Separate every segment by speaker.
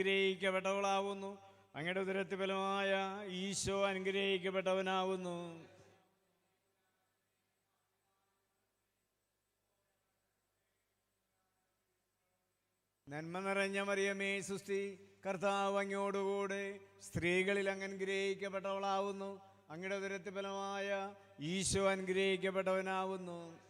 Speaker 1: അനുഗ്രഹിക്കപ്പെട്ടവളാവുന്നു. അങ്ങയുടെ ഉദരത്തി ഫലമായ ഈശോ അനുഗ്രഹിക്കപ്പെട്ടവനാവുന്നു. നന്മ നിറഞ്ഞ മറിയമേ സുസ്തി കർത്താവ് അങ്ങോടുകൂടെ സ്ത്രീകളിൽ അങ്ങ് അനുഗ്രഹിക്കപ്പെട്ടവളാവുന്നു. അങ്ങയുടെ ഉദരത്തി ഫലമായ ഈശോ അനുഗ്രഹിക്കപ്പെട്ടവനാവുന്നു.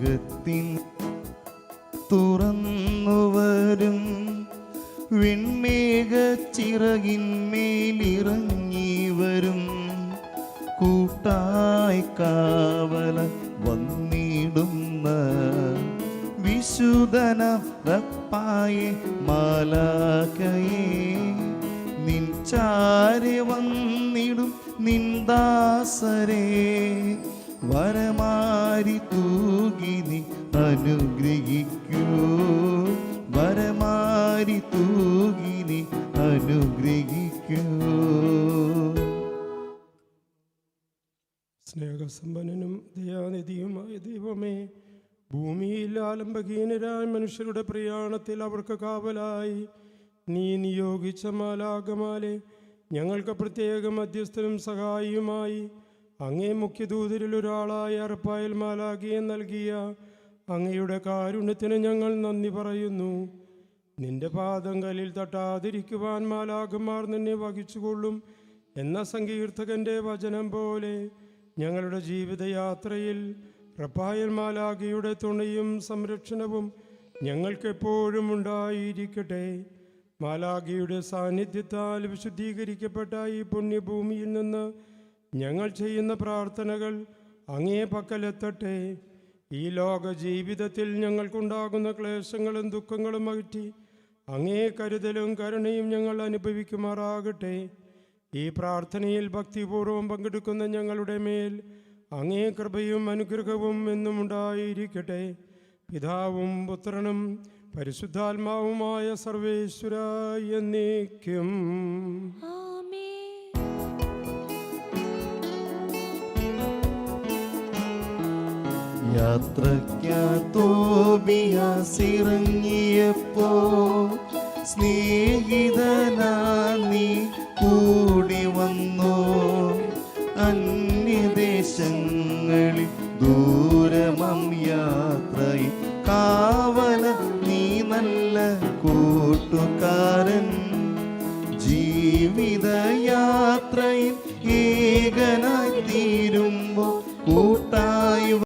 Speaker 2: സ്വർഗത്തിൻ തുറന്നുവരും വിൺമേഘ ചിറകിന്മേലിറങ്ങി വരും. കൂട്ടായി കാവല വന്നിടുന്ന വിശുദ്ധന റപ്പായെ മാലാകയെ നിൻ ചാരി വന്നിടും നിന്ദാസരേ വരമാരി തൂകിനി അനുഗ്രഹിക്കൂ. വരമാരി തൂകിനി അനുഗ്രഹിക്കൂ.
Speaker 3: സ്നേഹസമ്പന്നനും ദയാനിധിയുമായ ദൈവമേ ഭൂമിയിൽ ആലംബഹീനരായ മനുഷ്യരുടെ പ്രയാണത്തിൽ അവർക്ക് കാവലായി. നീ നിയോഗിച്ച മാലാകമാലെ ഞങ്ങൾക്ക് പ്രത്യേക മധ്യസ്ഥനും സഹായിയുമായി. അങ്ങേ മുഖ്യദൂതരിൽ ഒരാളായ അറപ്പായൽ മാലാഖിയെ നൽകിയ അങ്ങയുടെ കാരുണ്യത്തിന് ഞങ്ങൾ നന്ദി പറയുന്നു. നിന്റെ പാദങ്ങളിൽ തട്ടാതിരിക്കുവാൻ മാലാഖന്മാർ നിന്നെ വഹിച്ചുകൊള്ളും എന്ന സങ്കീർത്തകന്റെ വചനം പോലെ ഞങ്ങളുടെ ജീവിതയാത്രയിൽ റപ്പായൽ മാലാഖിയുടെ തുണയും സംരക്ഷണവും ഞങ്ങൾക്കെപ്പോഴും ഉണ്ടായിരിക്കട്ടെ. മാലാഖിയുടെ സാന്നിധ്യത്താൽ വിശുദ്ധീകരിക്കപ്പെട്ട ഈ പുണ്യഭൂമിയിൽ നിന്ന് ഞങ്ങൾ ചെയ്യുന്ന പ്രാർത്ഥനകൾ അങ്ങേ പക്കലെത്തട്ടെ. ഈ ലോക ജീവിതത്തിൽ ഞങ്ങൾക്കുണ്ടാകുന്ന ക്ലേശങ്ങളും ദുഃഖങ്ങളും അകറ്റി അങ്ങേ കരുതലും കരുണയും ഞങ്ങൾ അനുഭവിക്കുമാറാകട്ടെ. ഈ പ്രാർത്ഥനയിൽ ഭക്തിപൂർവം പങ്കെടുക്കുന്ന ഞങ്ങളുടെ മേൽ അങ്ങേ കൃപയും അനുഗ്രഹവും എന്നും ഉണ്ടായിരിക്കട്ടെ. പിതാവും പുത്രനും പരിശുദ്ധാത്മാവുമായ സർവേശ്വര എന്നേക്കും.
Speaker 4: യാത്രയ്ക്കാ
Speaker 2: തോബിയാസിറങ്ങിയപ്പോ സ്നേഹിതനാ നീ കൂടി വന്നോ? അന്യദേശങ്ങളിൽ ദൂരമം യാത്രയിൽ കാവല നീ നല്ല കൂട്ടുകാരൻ. ജീവിതയാത്രയിൽ